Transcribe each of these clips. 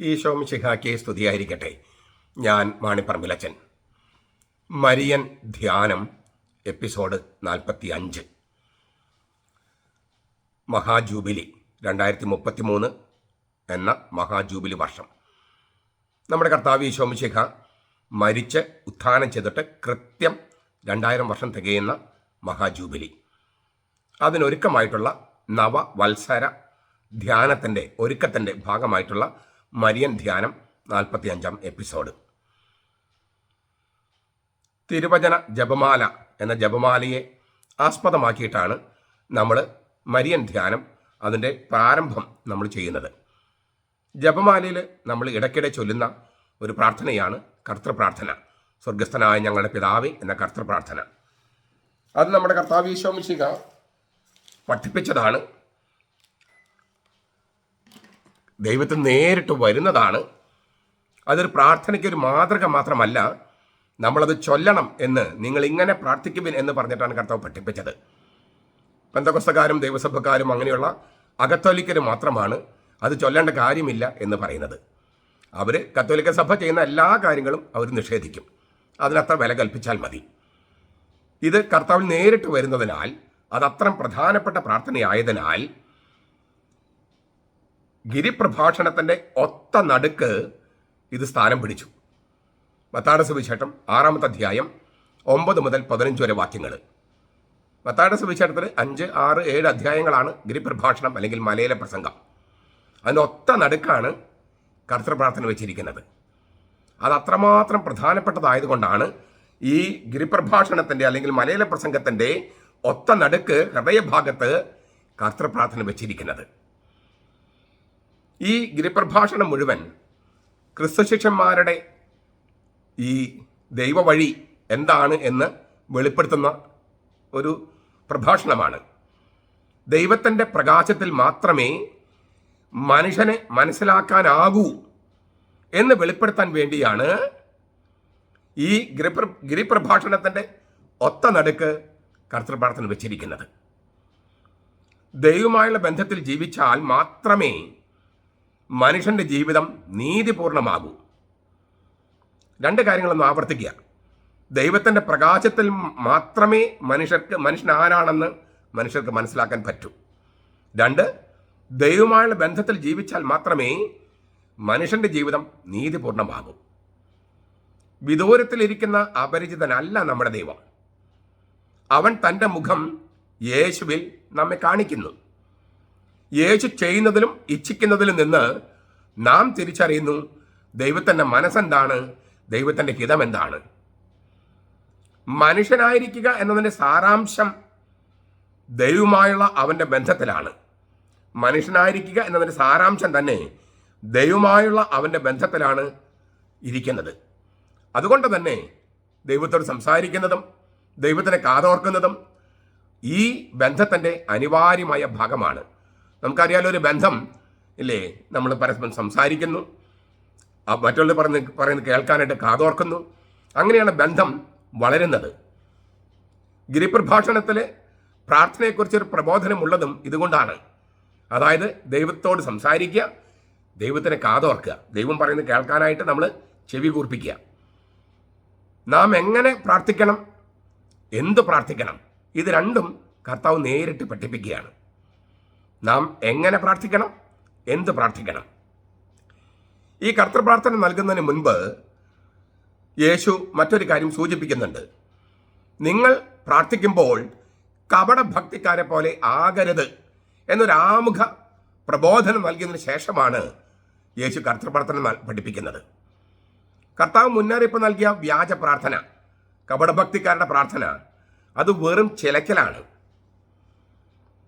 ഈശോ മിശിഹായ്ക്ക് സ്തുതിയായിരിക്കട്ടെ. ഞാൻ മാണിപ്പറമ്പിലച്ചൻ. മരിയൻ ധ്യാനം എപ്പിസോഡ് നാൽപ്പത്തി അഞ്ച് മഹാജൂബിലി രണ്ടായിരത്തി മുപ്പത്തി മൂന്ന് എന്ന മഹാജൂബിലി വർഷം. നമ്മുടെ കർത്താവ് ഈശോ മിശിഹ മരിച്ച് ഉത്ഥാനം ചെയ്തിട്ട് കൃത്യം രണ്ടായിരം വർഷം തികയുന്ന മഹാജൂബിലി. അതിനൊരുക്കമായിട്ടുള്ള നവവത്സര ധ്യാനത്തിന്റെ ഒരുക്കത്തിന്റെ ഭാഗമായിട്ടുള്ള മരിയൻ ധ്യാനം നാൽപ്പത്തി അഞ്ചാം എപ്പിസോഡ്. തിരുവചന ജപമാല എന്ന ജപമാലയെ ആസ്പദമാക്കിയിട്ടാണ് നമ്മൾ മരിയൻ ധ്യാനം അതിന്റെ പ്രാരംഭം നമ്മൾ ചെയ്യുന്നത്. ജപമാലയിൽ നമ്മൾ ഇടയ്ക്കിടെ ചൊല്ലുന്ന ഒരു പ്രാർത്ഥനയാണ് കർത്തൃപ്രാർത്ഥന. സ്വർഗസ്ഥനായ ഞങ്ങളുടെ പിതാവേ എന്ന കർത്തൃപ്രാർത്ഥന. അത് നമ്മുടെ കർത്താവ് ഈശോമിശിക പഠിപ്പിച്ചതാണ് ദൈവത്തിൽ നേരിട്ട് വരുന്നതാണ്. അതൊരു പ്രാർത്ഥനയ്ക്ക് ഒരു മാതൃക മാത്രമല്ല നമ്മളത് ചൊല്ലണം എന്ന് നിങ്ങൾ ഇങ്ങനെ പ്രാർത്ഥിക്കുവിൻ എന്ന് പറഞ്ഞിട്ടാണ് കർത്താവ് പഠിപ്പിച്ചത്. ബന്ധകസ്തക്കാരും ദൈവസഭക്കാരും അങ്ങനെയുള്ള അകത്തോലിക്കര് മാത്രമാണ് അത് ചൊല്ലേണ്ട കാര്യമില്ല എന്ന് പറയുന്നത്. അവർ കത്തോലിക്ക സഭ ചെയ്യുന്ന എല്ലാ കാര്യങ്ങളും അവർ നിഷേധിക്കും. അതിനത്ര വില കൽപ്പിച്ചാൽ മതി. ഇത് കർത്താവിൽ നേരിട്ട് വരുന്നതിനാൽ അതത്ര പ്രധാനപ്പെട്ട പ്രാർത്ഥനയായതിനാൽ ഗിരിപ്രഭാഷണത്തിന്റെ ഒത്ത നടുക്ക് ഇത് സ്ഥാനം പിടിച്ചു. മത്താട സുവിശേഷം ആറാമത്തെ അധ്യായം ഒമ്പത് മുതൽ പതിനഞ്ച് വരെ വാക്യങ്ങൾ മത്താട സുവിശേഷത്തിൽ അഞ്ച് ആറ് ഏഴ് അധ്യായങ്ങളാണ് ഗിരിപ്രഭാഷണം അല്ലെങ്കിൽ മലയിലെ പ്രസംഗം. അതിന് ഒത്ത നടുക്കാണ് കർത്തൃപ്രാർത്ഥന വെച്ചിരിക്കുന്നത്. അത് അത്രമാത്രം പ്രധാനപ്പെട്ടതായതുകൊണ്ടാണ് ഈ ഗിരിപ്രഭാഷണത്തിന്റെ അല്ലെങ്കിൽ മലയിലെ പ്രസംഗത്തിന്റെ ഒത്ത നടുക്ക് ഹൃദയഭാഗത്ത് കർത്തൃപ്രാർത്ഥന വെച്ചിരിക്കുന്നത്. ഈ ഗിരിപ്രഭാഷണം മുഴുവൻ ക്രിസ്തുശിഷ്യന്മാരുടെ ഈ ദൈവവഴി എന്താണ് എന്ന് വെളിപ്പെടുത്തുന്ന ഒരു പ്രഭാഷണമാണ്. ദൈവത്തിന്റെ പ്രകാശത്തിൽ മാത്രമേ മനുഷ്യനെ മനസ്സിലാക്കാനാകൂ എന്ന് വെളിപ്പെടുത്താൻ വേണ്ടിയാണ് ഈ ഗിരിപ്ര ഗിരിപ്രഭാഷണത്തിന്റെ ഒത്ത നടുക്ക് കർത്തൃപ്രാർത്ഥന വെച്ചിരിക്കുന്നത്. ദൈവമായുള്ള ബന്ധത്തിൽ ജീവിച്ചാൽ മാത്രമേ മനുഷ്യന്റെ ജീവിതം നീതിപൂർണമാകൂ. രണ്ട് കാര്യങ്ങളൊന്നും ആവർത്തിക്കുക. ദൈവത്തിന്റെ പ്രകാശത്തിൽ മാത്രമേ മനുഷ്യർക്ക് മനുഷ്യൻ ആരാണെന്ന് മനുഷ്യർക്ക് മനസ്സിലാക്കാൻ പറ്റൂ. രണ്ട് ദൈവമായുള്ള ബന്ധത്തിൽ ജീവിച്ചാൽ മാത്രമേ മനുഷ്യന്റെ ജീവിതം നീതിപൂർണമാകൂ. വിദൂരത്തിലിരിക്കുന്ന അപരിചിതനല്ല നമ്മുടെ ദൈവം. അവൻ തന്റെ മുഖം യേശുവിൽ നമ്മെ കാണിക്കുന്നു. യേശു ചെയ്യുന്നതിലും ഇച്ഛിക്കുന്നതിലും നിന്ന് നാം തിരിച്ചറിയുന്നു ദൈവത്തിന്റെ മനസ്സെന്താണ്? ദൈവത്തിന്റെ ഹിതം എന്താണ് മനുഷ്യനായിരിക്കുക എന്നതിന്റെ സാരാംശം ദൈവമായുള്ള അവന്റെ ബന്ധത്തിലാണ്. മനുഷ്യനായിരിക്കുക എന്നതിന്റെ സാരാംശം തന്നെ ദൈവമായുള്ള അവന്റെ ബന്ധത്തിലാണ് ഇരിക്കുന്നത്. അതുകൊണ്ട് തന്നെ ദൈവത്തോട് സംസാരിക്കുന്നതും ദൈവത്തിനെ കാതോർക്കുന്നതും ഈ ബന്ധത്തിന്റെ അനിവാര്യമായ ഭാഗമാണ്. നമുക്കറിയാലോ ഒരു ബന്ധം ഇല്ലേ? നമ്മൾ പരസ്പരം സംസാരിക്കുന്നു. മറ്റുള്ളവർ പറഞ്ഞ് പറയുന്നത് കേൾക്കാനായിട്ട് കാതോർക്കുന്നു. അങ്ങനെയാണ് ബന്ധം വളരുന്നത്. ഗിരിപ്രഭാഷണത്തിൽ പ്രാർത്ഥനയെക്കുറിച്ചൊരു പ്രബോധനമുള്ളതും ഇതുകൊണ്ടാണ്. അതായത് ദൈവത്തോട് സംസാരിക്കുക ദൈവത്തിനെ കാതോർക്കുക ദൈവം പറയുന്നത് കേൾക്കാനായിട്ട് നമ്മൾ ചെവി കൂർപ്പിക്കുക. നാം എങ്ങനെ പ്രാർത്ഥിക്കണം? എന്ത് പ്രാർത്ഥിക്കണം? ഇത് രണ്ടും കർത്താവ് നേരിട്ട് പഠിപ്പിക്കുകയാണ്. നാം എങ്ങനെ പ്രാർത്ഥിക്കണം? എന്ത് പ്രാർത്ഥിക്കണം? ഈ കർത്തൃപ്രാർത്ഥന നൽകുന്നതിന് മുൻപ് യേശു മറ്റൊരു കാര്യം സൂചിപ്പിക്കുന്നുണ്ട്. നിങ്ങൾ പ്രാർത്ഥിക്കുമ്പോൾ കപട ഭക്തിക്കാരെ പോലെ ആകരുത് എന്നൊരു ആമുഖ പ്രബോധനം നൽകിയതിനു ശേഷമാണ് യേശു കർത്തൃപ്രാർത്ഥന പഠിപ്പിക്കുന്നത്. കർത്താവ് മുന്നറിയിപ്പ് നൽകിയ വ്യാജ പ്രാർത്ഥന കപടഭക്തിക്കാരുടെ പ്രാർത്ഥന അത് വെറും ചിലക്കലാണ്.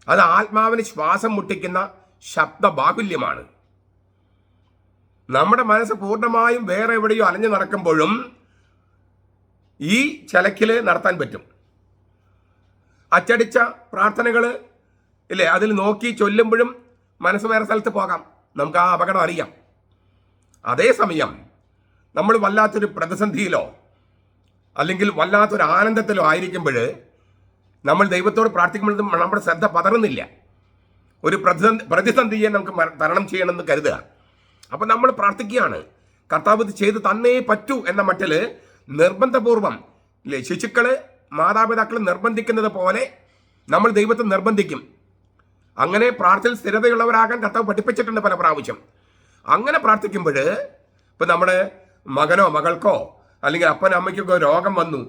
അത് ആത്മാവിന് ശ്വാസം മുട്ടിക്കുന്ന ശബ്ദബാഹുല്യമാണ്. നമ്മുടെ മനസ്സ് പൂർണമായും വേറെ എവിടെയോ അലഞ്ഞു നടക്കുമ്പോഴും ഈ ചലക്കിൽ നടത്താൻ പറ്റും. അച്ചടിച്ച പ്രാർത്ഥനകൾ ഇല്ലേ അതിൽ നോക്കി ചൊല്ലുമ്പോഴും മനസ്സ് വേറെ സ്ഥലത്ത് പോകാം. നമുക്ക് ആ അപകടം അറിയാം. അതേസമയം നമ്മൾ വല്ലാത്തൊരു പ്രതിസന്ധിയിലോ അല്ലെങ്കിൽ വല്ലാത്തൊരു ആനന്ദത്തിലോ ആയിരിക്കുമ്പോൾ നമ്മൾ ദൈവത്തോട് പ്രാർത്ഥിക്കുമ്പോൾ നമ്മുടെ ശ്രദ്ധ പതറുന്നില്ല. ഒരു പ്രതിസന്ധി പ്രതിസന്ധിയെ നമുക്ക് തരണം ചെയ്യണമെന്ന് കരുതുക. അപ്പം നമ്മൾ പ്രാർത്ഥിക്കുകയാണ്. കർത്താവ് ഇത് ചെയ്ത് തന്നേ പറ്റൂ എന്ന മട്ടിൽ നിർബന്ധപൂർവം ഇല്ലേ ശിശുക്കൾ മാതാപിതാക്കൾ നിർബന്ധിക്കുന്നത് പോലെ നമ്മൾ ദൈവത്തെ നിർബന്ധിക്കും. അങ്ങനെ പ്രാർത്ഥന സ്ഥിരതയുള്ളവരാകാൻ കർത്താവ് പഠിപ്പിച്ചിട്ടുണ്ട് പല പ്രാവശ്യം. അങ്ങനെ പ്രാർത്ഥിക്കുമ്പോൾ ഇപ്പം നമ്മുടെ മകനോ മകൾക്കോ അല്ലെങ്കിൽ അപ്പനോ അമ്മയ്ക്കൊക്കെ രോഗം വന്നു.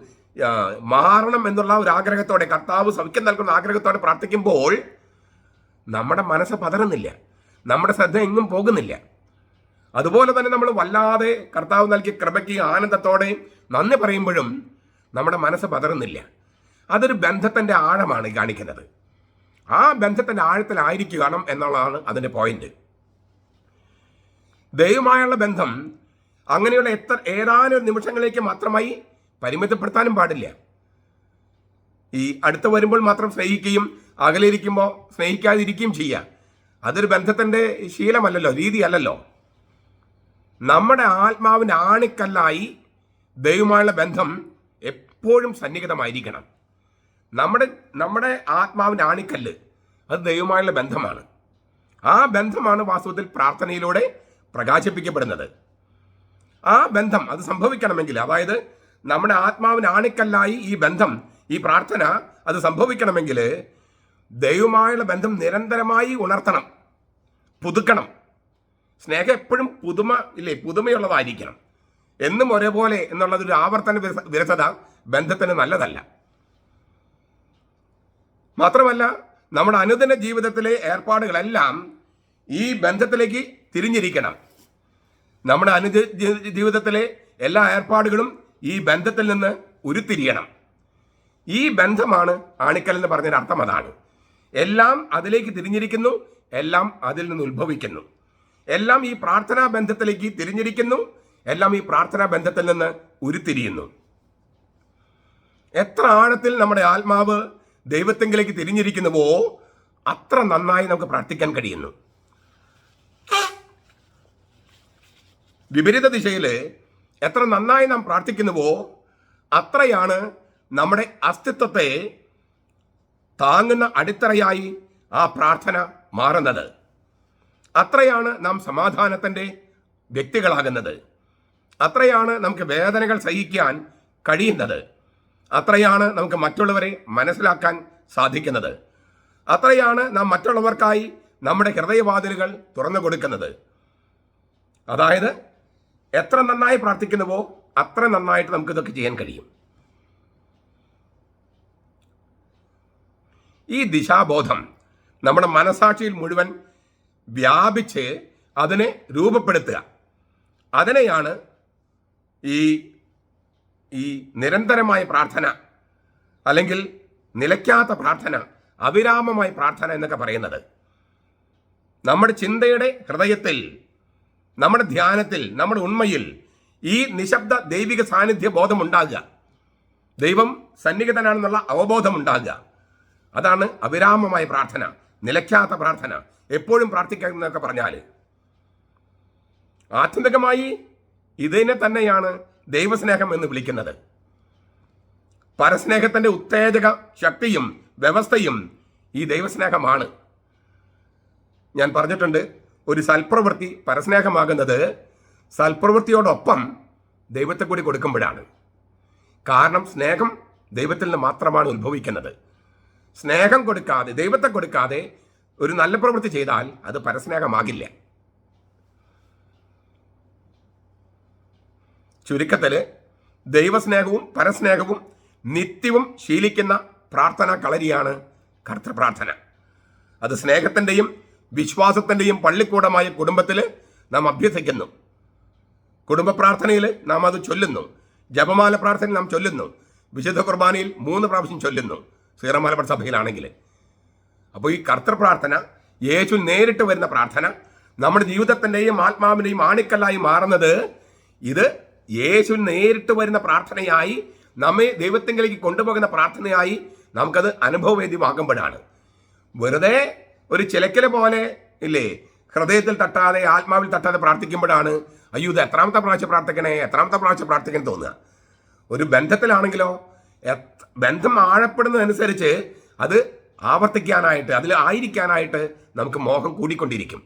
മാറണം എന്നുള്ള ഒരു ആഗ്രഹത്തോടെ കർത്താവ് സൗഖ്യം നൽകുന്ന ആഗ്രഹത്തോടെ പ്രാർത്ഥിക്കുമ്പോൾ നമ്മുടെ മനസ്സ് പതറുന്നില്ല. നമ്മുടെ ശ്രദ്ധ എങ്ങും പോകുന്നില്ല. അതുപോലെ തന്നെ നമ്മൾ വല്ലാതെ കർത്താവ് നൽകിയ കൃപയ്ക്ക് ആനന്ദത്തോടെ നന്ദി പറയുമ്പോഴും നമ്മുടെ മനസ്സ് പതറുന്നില്ല. അതൊരു ബന്ധത്തിന്റെ ആഴമാണ് കാണിക്കുന്നത്. ആ ബന്ധത്തിന്റെ ആഴത്തിലായിരിക്കണം എന്നുള്ളതാണ് അതിന്റെ പോയിന്റ് ദൈവമായുള്ള ബന്ധം അങ്ങനെയുള്ള എത്ര ഏതാനും നിമിഷങ്ങളിലേക്ക് മാത്രമായി പരിമിതപ്പെടുത്താനും പാടില്ല. ഈ അടുത്ത് വരുമ്പോൾ മാത്രം സ്നേഹിക്കുകയും അകലിരിക്കുമ്പോൾ സ്നേഹിക്കാതിരിക്കുകയും ചെയ്യുക അതൊരു ബന്ധത്തിന്റെ ശീലമല്ലല്ലോ രീതിയല്ലല്ലോ. നമ്മുടെ ആത്മാവിന്റെ ആണിക്കല്ലായി ദൈവമായുള്ള ബന്ധം എപ്പോഴും സന്നിഹിതമായിരിക്കണം. നമ്മുടെ നമ്മുടെ ആത്മാവിന്റെ ആണിക്കല്ല് അത് ദൈവമായുള്ള ബന്ധമാണ്. ആ ബന്ധമാണ് വാസ്തവത്തിൽ പ്രാർത്ഥനയിലൂടെ പ്രകാശിപ്പിക്കപ്പെടുന്നത്. ആ ബന്ധം അത് സംഭവിക്കണമെങ്കിൽ അതായത് നമ്മുടെ ആത്മാവിന് ആണിക്കല്ലായി ഈ ബന്ധം ഈ പ്രാർത്ഥന അത് സംഭവിക്കണമെങ്കിൽ ദൈവമായുള്ള ബന്ധം നിരന്തരമായി ഉണർത്തണം പുതുക്കണം. സ്നേഹം എപ്പോഴും പുതുമ ഇല്ലേ പുതുമയുള്ളതായിരിക്കണം. എന്നും ഒരേപോലെ എന്നുള്ളതൊരു ആവർത്തന വിരസ- വിരസത ബന്ധത്തിന് നല്ലതല്ല. മാത്രമല്ല നമ്മുടെ അനുദിന ജീവിതത്തിലെ ഏർപ്പാടുകളെല്ലാം ഈ ബന്ധത്തിലേക്ക് തിരിഞ്ഞിരിക്കണം. നമ്മുടെ അനുദിന ജീവിതത്തിലെ എല്ലാ ഏർപ്പാടുകളും ഈ ബന്ധത്തിൽ നിന്ന് ഉരുത്തിരിയണം. ഈ ബന്ധമാണ് ആണിക്കൽ എന്ന് പറഞ്ഞൊരു അർത്ഥം അതാണ്. എല്ലാം അതിലേക്ക് തിരിഞ്ഞിരിക്കുന്നു എല്ലാം അതിൽ നിന്ന് ഉത്ഭവിക്കുന്നു. എല്ലാം ഈ പ്രാർത്ഥനാ ബന്ധത്തിലേക്ക് തിരിഞ്ഞിരിക്കുന്നു എല്ലാം ഈ പ്രാർത്ഥനാ ബന്ധത്തിൽ നിന്ന് ഉരുത്തിരിയുന്നു. എത്ര ആഴത്തിൽ നമ്മുടെ ആത്മാവ് ദൈവത്തെങ്കിലേക്ക് തിരിഞ്ഞിരിക്കുന്നുവോ അത്ര നന്നായി നമുക്ക് പ്രാർത്ഥിക്കാൻ കഴിയുന്നു. വിപരീത ദിശയിൽ എത്ര നന്നായി നാം പ്രാർത്ഥിക്കുന്നുവോ അത്രയാണ് നമ്മുടെ അസ്തിത്വത്തെ താങ്ങുന്ന അടിത്തറയായി ആ പ്രാർത്ഥന മാറുന്നത്. അത്രയാണ് നാം സമാധാനത്തിന്റെ വ്യക്തികളാകുന്നത്. അത്രയാണ് നമുക്ക് വേദനകൾ സഹിക്കാൻ കഴിയുന്നത്. അത്രയാണ് നമുക്ക് മറ്റുള്ളവരെ മനസ്സിലാക്കാൻ സാധിക്കുന്നത്. അത്രയാണ് നാം മറ്റുള്ളവർക്കായി നമ്മുടെ ഹൃദയവാതിലുകൾ തുറന്നു കൊടുക്കുന്നത് അതായത് എത്ര നന്നായി പ്രാർത്ഥിക്കുന്നുവോ അത്ര നന്നായിട്ട് നമുക്ക് ഇതൊക്കെ ചെയ്യാൻ കഴിയും. ഈ ദിശാബോധം നമ്മുടെ മനസാക്ഷിയിൽ മുഴുവൻ വ്യാപിച്ച് അതിനെ രൂപപ്പെടുത്തുക. അതിനെയാണ് ഈ ഈ നിരന്തരമായ പ്രാർത്ഥന അല്ലെങ്കിൽ നിലയ്ക്കാത്ത പ്രാർത്ഥന അവിരാമമായ പ്രാർത്ഥന എന്നൊക്കെ പറയുന്നത്. നമ്മുടെ ചിന്തയുടെ ഹൃദയത്തിൽ നമ്മുടെ ധ്യാനത്തിൽ നമ്മുടെ ഉണ്മയിൽ ഈ നിശബ്ദ ദൈവിക സാന്നിധ്യ ബോധം ഉണ്ടാകുക ദൈവം സന്നിഹിതനാണെന്നുള്ള അവബോധം ഉണ്ടാകുക അതാണ് അവിരാമമായ പ്രാർത്ഥന നിലയ്ക്കാത്ത പ്രാർത്ഥന. എപ്പോഴും പ്രാർത്ഥിക്കുന്നതൊക്കെ പറഞ്ഞാൽ ആത്യന്തികമായി ഇതിനെ തന്നെയാണ് ദൈവസ്നേഹം എന്ന് വിളിക്കുന്നത്. പരസ്നേഹത്തിന്റെ ഉത്തേജക ശക്തിയും വ്യവസ്ഥയും ഈ ദൈവസ്നേഹമാണ്. ഞാൻ പറഞ്ഞിട്ടുണ്ട് ഒരു സൽപ്രവൃത്തി പരസ്നേഹമാകുന്നത് സൽപ്രവൃത്തിയോടൊപ്പം ദൈവത്തെ കൂടി കൊടുക്കുമ്പോഴാണ്. കാരണം സ്നേഹം ദൈവത്തിൽ നിന്ന് മാത്രമാണ് ഉത്ഭവിക്കുന്നത്. സ്നേഹം കൊടുക്കാതെ ദൈവത്തെ കൊടുക്കാതെ ഒരു നല്ല പ്രവൃത്തി ചെയ്താൽ അത് പരസ്നേഹമാകില്ല. ചുരുക്കത്തിൽ ദൈവസ്നേഹവും പരസ്നേഹവും നിത്യവും ശീലിക്കുന്ന പ്രാർത്ഥനാ കളരിയാണ് കർത്തൃപ്രാർത്ഥന. അത് സ്നേഹത്തിന്റെയും വിശ്വാസത്തിന്റെയും പള്ളിക്കൂടമായ കുടുംബത്തിൽ നാം അഭ്യസിക്കുന്നു കുടുംബ പ്രാർത്ഥനയിൽ നാം അത് ചൊല്ലുന്നു. ജപമാല പ്രാർത്ഥന നാം ചൊല്ലുന്നു. വിശുദ്ധ കുർബാനയിൽ മൂന്ന് പ്രാവശ്യം ചൊല്ലുന്നു. സീറമാലപ്പട സഭയിലാണെങ്കിൽ അപ്പോൾ ഈ കർത്തൃപ്രാർത്ഥന യേശു നേരിട്ട് വരുന്ന പ്രാർത്ഥന നമ്മുടെ ജീവിതത്തിന്റെയും ആത്മാവിന്റെയും ആണിക്കല്ലായി മാറുന്നത് ഇത് യേശു നേരിട്ട് വരുന്ന പ്രാർത്ഥനയായി നമ്മെ ദൈവത്തിങ്കിലേക്ക് കൊണ്ടുപോകുന്ന പ്രാർത്ഥനയായി നമുക്കത് അനുഭവവേദ്യമാകുമ്പോഴാണ്. വെറുതെ ഒരു ചിലക്കല പോലെ ഇല്ലേ? ഹൃദയത്തിൽ തട്ടാതെ ആത്മാവിൽ തട്ടാതെ പ്രാർത്ഥിക്കുമ്പോഴാണ് അയ്യോ ഇത് എത്രാമത്തെ പ്രാവശ്യം പ്രാർത്ഥിക്കണേ എത്രാമത്തെ പ്രാവശ്യം പ്രാർത്ഥിക്കണം തോന്നുക. ഒരു ബന്ധത്തിലാണെങ്കിലോ ബന്ധം ആഴപ്പെടുന്നതനുസരിച്ച് അത് ആവർത്തിക്കാനായിട്ട് അതിൽ ആയിരിക്കാനായിട്ട് നമുക്ക് മോഹം കൂടിക്കൊണ്ടിരിക്കും.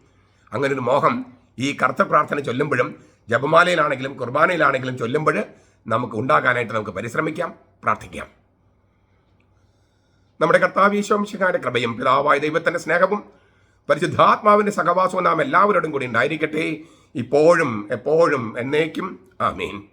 അങ്ങനെ ഒരു മോഹം ഈ കർത്ത പ്രാർത്ഥന ചൊല്ലുമ്പോഴും ജപമാലയിലാണെങ്കിലും കുർബാനയിലാണെങ്കിലും ചൊല്ലുമ്പോൾ നമുക്ക് ഉണ്ടാകാനായിട്ട് നമുക്ക് പരിശ്രമിക്കാം പ്രാർത്ഥിക്കാം. നമ്മുടെ കർത്താവ് ഈശോംശിഖാന്റെ കൃപയും പിതാവായ ദൈവത്തിന്റെ സ്നേഹവും പരിശുദ്ധാത്മാവിന്റെ സഹവാസവും നാം എല്ലാവരോടും കൂടി ഉണ്ടായിരിക്കട്ടെ. ഇപ്പോഴും എപ്പോഴും എന്നേക്കും. ആമീൻ.